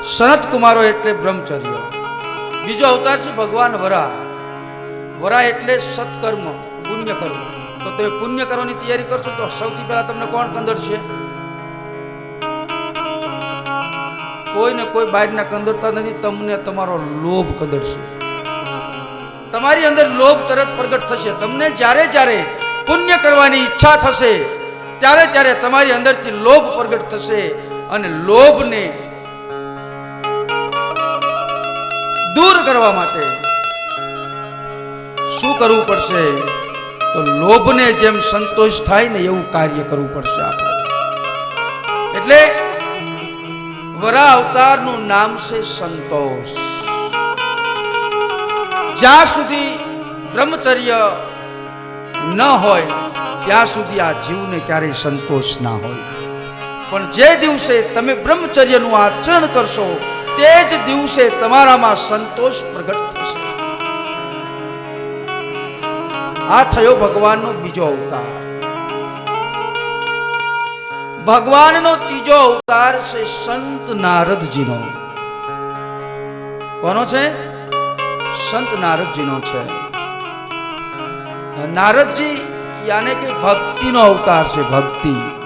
સનત કુમારો એટલે બ્રહ્મચર્ય. બીજો અવતાર છે ભગવાન વરા. વરા એટલે સત્કર્મ પુણ્ય કર્મ તો તમે પુણ્ય કરવાની તૈયારી કરશો તો સૌથી પહેલા તમને કોણ કંદરશે? કોઈને કોઈ બહારના કંદરતા નથી, તમને તમારો લોભ કંદરશે. તમારી અંદર લોભ તરત પ્રગટ થશે. તમને જ્યારે જ્યારે પુણ્ય કરવાની ઈચ્છા થશે, ત્યારે ત્યારે તમારી અંદરથી લોભ પ્રગટ થશે અને લોભને દૂર કરવા માટે. શું કરવું પડશે? તો લોભને જેમ સંતોષ થાય ને એવું કાર્ય કરવું પડશે આપણે. એટલે વરા અવતારનું નામ છે સંતોષ. જ્યાં સુધી બ્રહ્મચર્ય ન હોય, ત્યાં સુધી આ જીવને ક્યારેય સંતોષ ના હોય. પણ જે દિવસે તમે બ્રહ્મચર્યનું આચરણ કરશો તે જ દિવસે તમારામાં સંતોષ પ્રગટ થશે. આ થયો ભગવાનનો બીજો અવતાર. ભગવાનનો ત્રીજો અવતાર છે સંત નારદજીનો. કોનો છે? સંત નારદજીનો છે. નારદજી યાને કે ભક્તિનો અવતાર છે, ભક્તિ.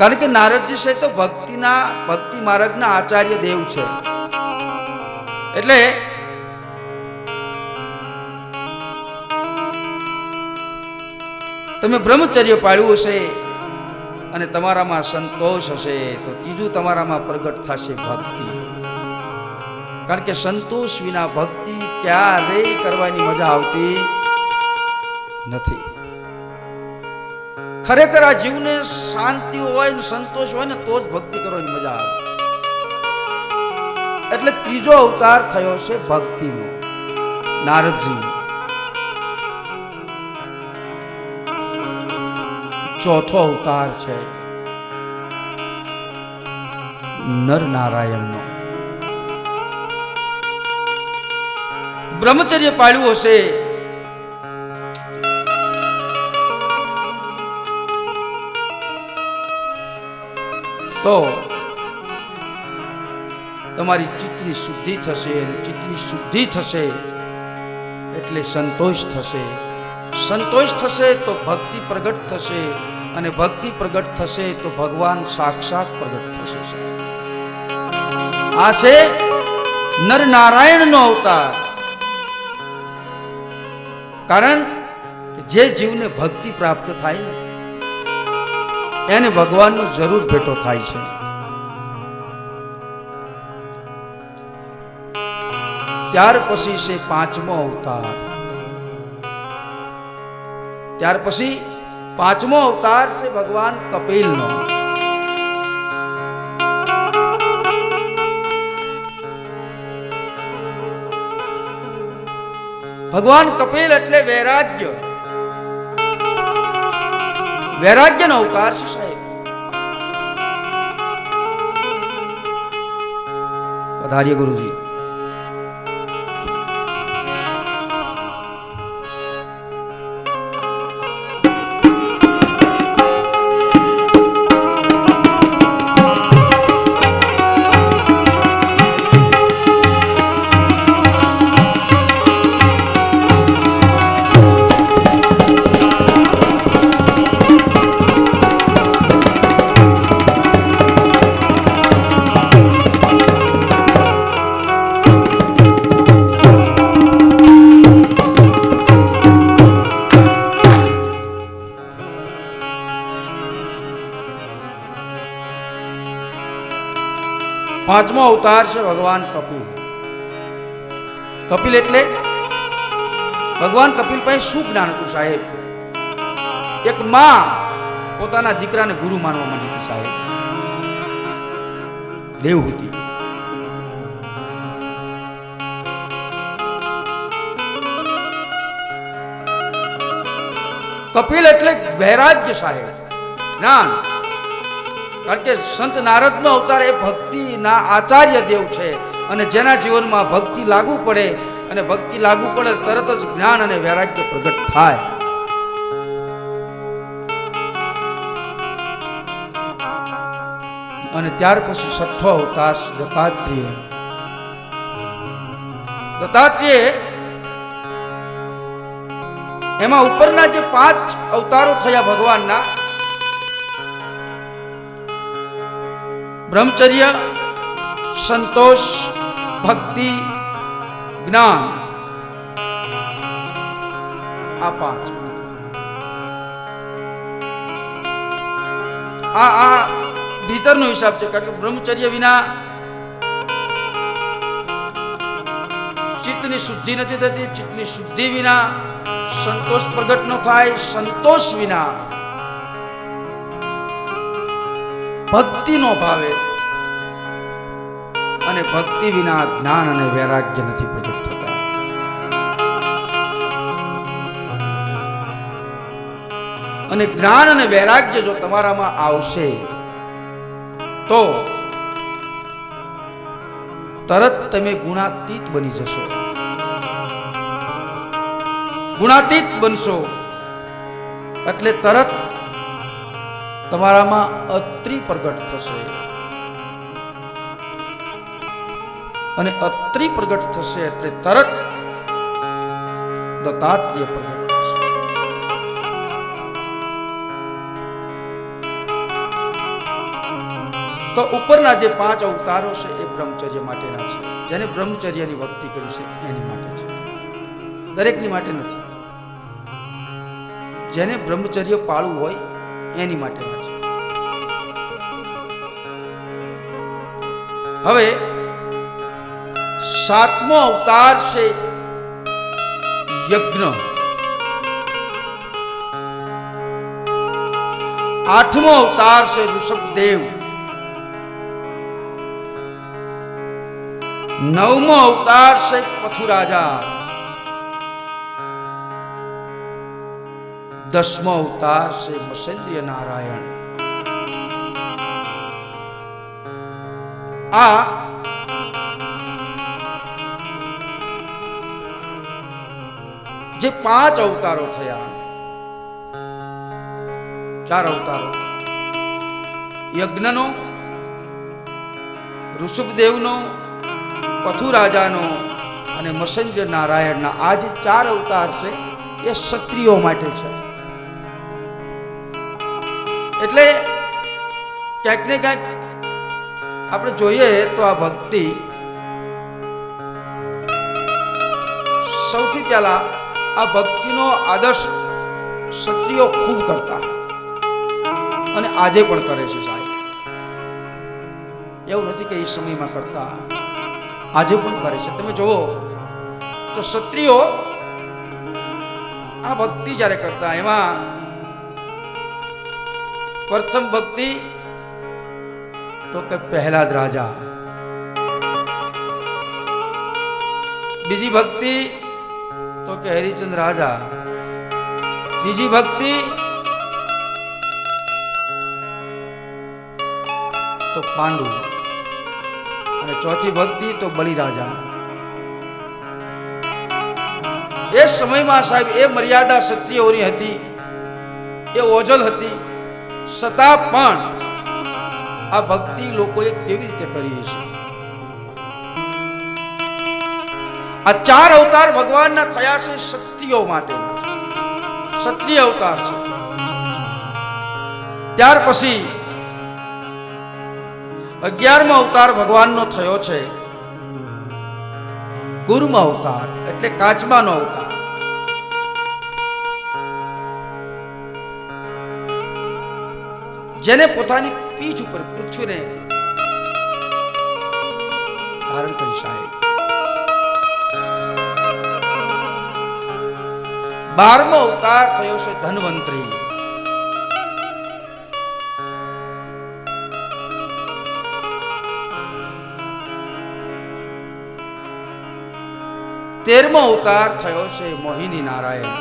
કારણ કે નારદજી છે તો ભક્તિના, ભક્તિ માર્ગના આચાર્ય દેવ છે. એટલે તમે બ્રહ્મચર્ય પાળ્યું હશે અને તમારામાં સંતોષ હશે, તો ત્રીજું તમારામાં પ્રગટ થશે ભક્તિ. કારણ કે સંતોષ વિના ભક્તિ ક્યારેય કરવાની મજા આવતી નથી. ખરેખર આ જીવને શાંતિ હોય ને સંતોષ હોય ને તો જ ભક્તિ કરવાની મજા આવે. એટલે ત્રીજો અવતાર થયો છે ભક્તિનો. નારદજી ચોથો અવતાર છે નર નારાયણનો બ્રહ્મચર્ય પાળ્યું હશે તો તમારી ચિત્તની શુદ્ધિ થશે અને ચિત્તની શુદ્ધિ થશે એટલે સંતોષ થશે સંતોષ થશે તો ભક્તિ પ્રગટ થશે અને ભક્તિ પ્રગટ થશે તો ભગવાન સાક્ષાત પ્રગટ થશે. આ છે નર નારાયણનો અવતાર કારણ જે જીવને ભક્તિ પ્રાપ્ત થાય ને એને ભગવાનનો જરૂર ભેટો થાય છે. ત્યાર પછી છે પાંચમો અવતાર. ત્યાર પછી પાંચમો અવતાર છે ભગવાન કપિલનો. ભગવાન કપિલ એટલે વૈરાગ્ય. વૈરાગ્યનો અવતાર છે પધારીએ ગુરુજી. પાંચમો અવતાર છે ભગવાન કપિલ. કપિલ એટલે ભગવાન કપિલ પાસે શું જ્ઞાન હતું સાહેબ? એક માં પોતાના દીકરાને ગુરુ માનવા માંડી હતી સાહેબ. દેવહૂતિ કપિલ એટલે વૈરાગ્ય સાહેબ. જ્ઞાન. કારણ કે સંત નારદનો અવતાર એ ભક્તિના આચાર્ય દેવ છે. અને જેના જીવનમાં ભક્તિ લાગુ પડે અને ભક્તિ લાગુ પડે તરત જ જ્ઞાન અને વૈરાગ્ય પ્રગટ થાય. અને ત્યાર પછી છઠ્ઠો અવતાર દત્તાત્રેય દત્તાત્રેય એમાં ઉપરના જે પાંચ અવતારો થયા ભગવાનના બ્રહ્મચર્ય, સંતોષ, ભક્તિ, જ્ઞાન. આ પાંચ. આ આ ભીતરનો હિસાબ છે, કારણ કે બ્રહ્મચર્ય વિના ચિત્તની શુદ્ધિ નથી થતી. ચિત્તની શુદ્ધિ વિના સંતોષ પ્રગટ ન થાય. સંતોષ વિના ભક્તિ નો ભાવે. અને ભક્તિ વિના જ્ઞાન અને વૈરાગ્ય નથી પ્રગટ થતા. અને જ્ઞાન અને વૈરાગ્ય જો તમારામાં આવશે, તો તરત તમે ગુણાતીત બની જશો. ગુણાતીત બનશો. એટલે તરત તમારામાં અત્રિ પ્રગટ થશે. અને અત્રિ પ્રગટ થશે એટલે તરત દત્તાત્રેય પ્રગટ થશે. તો ઉપરના જે પાંચ અવતારો છે એ બ્રહ્મચર્ય માટેના છે. જેને બ્રહ્મચર્યની ભક્તિ કરી છે એની માટે છે. દરેકની માટે નથી. જેને બ્રહ્મચર્ય પાળવું હોય એની માટે હવે સાતમો અવતાર છે યજ્ઞ. આઠમો અવતાર છે ઋષભદેવ. નવમો અવતાર છે પથુરાજા દસમો અવતાર છે મસેન્દ્રિય નારાયણ આ જે પાંચ અવતારો થયા, ચાર અવતારો, યજ્ઞનો, ઋષભદેવનો, પથુરાજાનો અને મસેન્દ્ર નારાયણના આ જે ચાર અવતાર છે, એ ક્ષત્રિયો માટે છે. એટલે ક્યાંક ને ક્યાંક આપણે જોઈએ તો આ ભક્તિ સૌથી પહેલા આ ભક્તિનો આદર્શ ક્ષત્રિયો ખૂબ કરતા અને આજે પણ કરે છે સાહેબ. એવું નથી કે એ સમયમાં કરતા આજે પણ કરે છે. તમે જુઓ તો ક્ષત્રિયો આ ભક્તિ જ્યારે કરતા એમાં પ્રથમ ભક્તિ તો કે પહેલાદ રાજા બીજી ભક્તિ તો કે હરિચંદ્ર રાજા ત્રીજી ભક્તિ તો પાંડુ અને ચોથી ભક્તિ તો બલિરાજા એ સમયમાં સાહેબ એ મર્યાદા ક્ષત્રિયોની હતી એ ઓજલ હતી છતાં પણ આ ભક્તિ લોકોએ કેવી રીતે કરી છે આ ચાર અવતાર ભગવાનના થયા છે ક્ષત્રિયો માટે. ક્ષત્રિય અવતાર છે. ત્યાર પછી અગિયારમો અવતાર ભગવાનનો થયો છે. કુર્મ અવતાર, એટલે કાચબાનો અવતાર. જેને પોતાની પીઠ ઉપર પૃથ્વીને ધારણ કરી સાહેબ બારમો અવતાર થયો છે ધનવંતરી. તેરમો અવતાર થયો છે મોહિની નારાયણ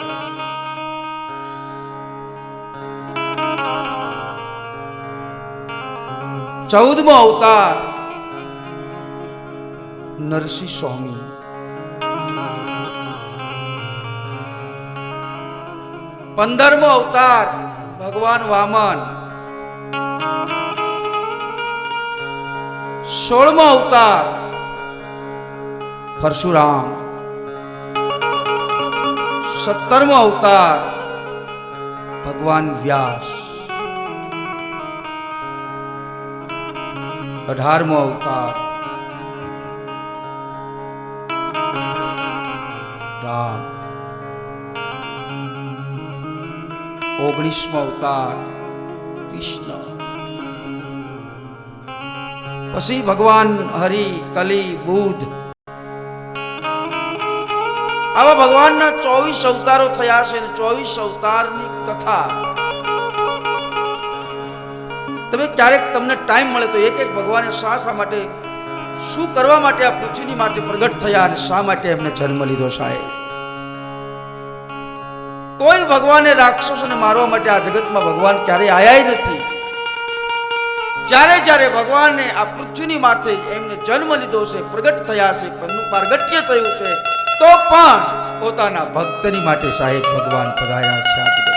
ચૌદમો અવતાર. નરસિંહ સ્વામી. પંદરમો અવતાર, ભગવાન વામન. સોળમો અવતાર, પરશુરામ. સત્તરમો અવતાર, ભગવાન વ્યાસ. અઢારમો અવતાર. રામ. ઓગણીસમો અવતાર, કૃષ્ણ. પછી ભગવાન હરિ, કલી બુદ્ધ આવા ભગવાનના ચોવીસ અવતારો થયા છે ચોવીસ અવતારની કથા તમે ક્યારેક તમને ટાઈમ મળે તો એક એક ભગવાને શા શા માટે, શું કરવા માટે આ પૃથ્વીની માટે પ્રગટ થયા અને શા માટે એમને જન્મ લીધો સાહેબ કોઈ ભગવાને રાક્ષસોને મારવા માટે આ જગતમાં ભગવાન ક્યારેય આયા નથી જ્યારે જ્યારે ભગવાને આ પૃથ્વીની માથે એમને જન્મ લીધો છે, પ્રગટ થયા છે, એમનું પારગટ્ય થયું છે, તો પણ પોતાના ભક્તની માટે સાહેબ ભગવાન પધાર્યા છે.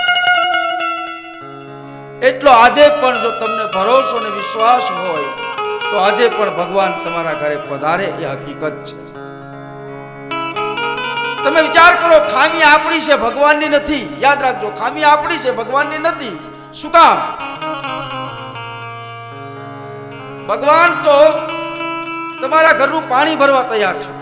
એટલો આજે પણ જો તમને ભરોસો અને વિશ્વાસ હોય, તો આજે પણ ભગવાન તમારા ઘરે પધારે, એ હકીકત છે. તમે વિચાર કરો, ખામી આપણી છે ભગવાનની નથી. યાદ રાખજો, ખામી આપણી છે ભગવાનની નથી. શું કામ? ભગવાન તો તમારા ઘરનું પાણી ભરવા તૈયાર છે.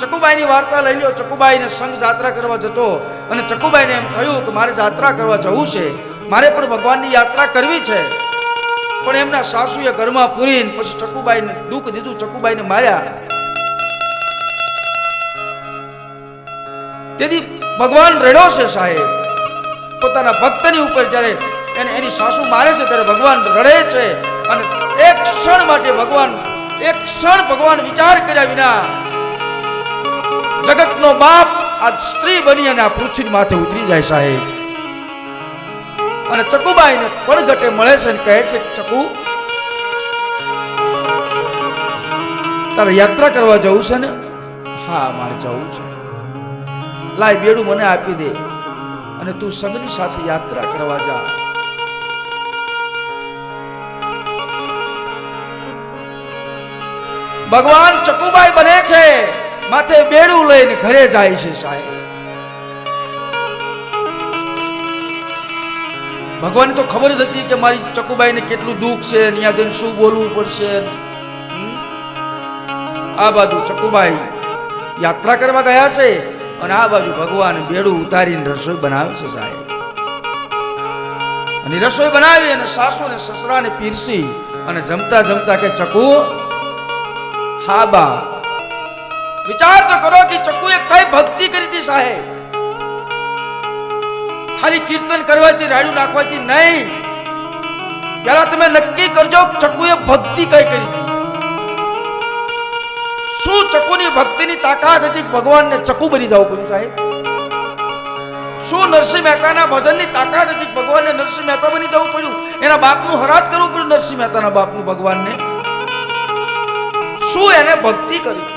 ચકુબાઈની વાર્તા લઈ લો ચકુબાઈને સંઘ જાત્રા કરવા જતો અને ચકુબાઈને એમ થયું કે મારે જાત્રા કરવા જવું છે. મારે પણ ભગવાનની યાત્રા કરવી છે. પણ એમના સાસુએ ઘરમાં પૂરીને પછી ચકુબાઈને દુઃખ દીધું. ચકુબાઈને માર્યા. તેથી ભગવાન રડ્યો છે સાહેબ. પોતાના ભક્તની ઉપર જ્યારે એને એની સાસુ મારે છે ત્યારે ભગવાન રડે છે. અને એક ક્ષણ માટે ભગવાન, એક ક્ષણ ભગવાન વિચાર કર્યા વિના જગતનો બાપ આ સ્ત્રી બની અને આ પૃથ્વી માથે ઉતરી જાય સાહેબ. અને ચકુબાઈને પડઘટે મળે છે કહે છે, ચકુ, તારે યાત્રા કરવા જવું છે ને? હા, મારે જવું છે. લાય બેડું મને આપી દે અને તું સંઘની સાથે યાત્રા કરવા જા. ભગવાન ચકુબાઈ બને છે. માથે બેડું લઈને ઘરે જાય છે સાહેબ. ભગવાન તો ખબર જ હતી કે મારી ચકુબાઈને કેટલું દુઃખ છે ત્યાં જઈને શું બોલવું પડશે આ બાજુ ચકુબાઈ યાત્રા કરવા ગયા છે અને આ બાજુ ભગવાન બેડું ઉતારીને રસોઈ બનાવે છે સાહેબ. અને રસોઈ બનાવી અને સાસુ ને સસરાને પીરસી અને જમતા જમતા કે ચકુ, હા બા વિચાર તો કરો કે ચકુએ કઈ ભક્તિ કરી હતી સાહેબ? ખાલી કીર્તન કરવાથી, રાડું નાખવાથી નહીં. પેલા તમે નક્કી કરજો ચકુએ ભક્તિ કઈ કરી હતી. શું ચકુની ભક્તિની તાકાત હતી ભગવાનને ચકુ બની જવું પડ્યું સાહેબ? શું નરસિંહ મહેતાના ભજનની તાકાત હતી ભગવાનને નરસિંહ મહેતા બની જવું પડ્યું? એના બાપનું હરાત કરવું પડ્યું નરસિંહ મહેતાના બાપનું ભગવાનને? શું એને ભક્તિ કરી?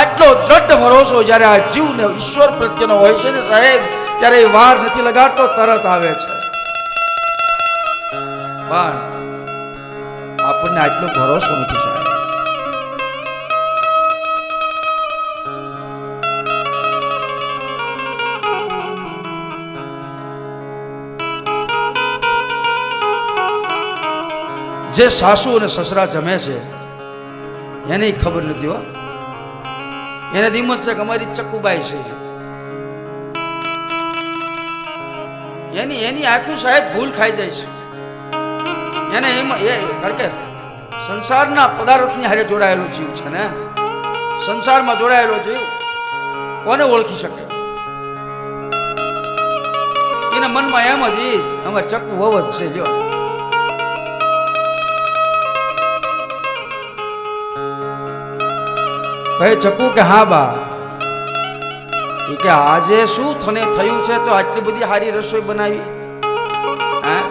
આટલો દ્રઢ ભરોસો જ્યારે આ જીવને ઈશ્વર પ્રત્યેનો હોય છે ને સાહેબ, ત્યારે એ વાર નથી લગાડતો, તરત આવે છે. પણ આપણને આટલો ભરોસો નથી સાહેબ. જે સાસુ અને સસરા જમે છે, એને ખબર નથી હો. એને ધીમત છે કે અમારી ચક્કુબાઈ છે. એની એની આખું સાહેબ ભૂલ ખાઈ જાય છે. એને એમાં એ, કારણ કે સંસારના પદાર્થની હારે જોડાયેલો જીવ છે ને, સંસારમાં જોડાયેલો જીવ કોને ઓળખી શકે? એના મનમાં એમ જ એ અમારે ચક્કુ હોવ જ છે, જો. કહે ચકુ કે હા બા. એ કે આજે શું થને થયું છે? તો આટલી બધી સારી રસોઈ બનાવી. હે?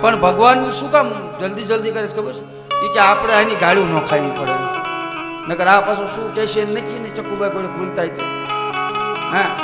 પણ ભગવાન શું કામ જલ્દી જલ્દી કરે છે ખબર છે? કે આપણે આની ગાળું ન ખાવી પડે. નકર આ પાછું શું કહેશે નક્કી ને ચકુભાઈ કોઈ ભૂલતા હા?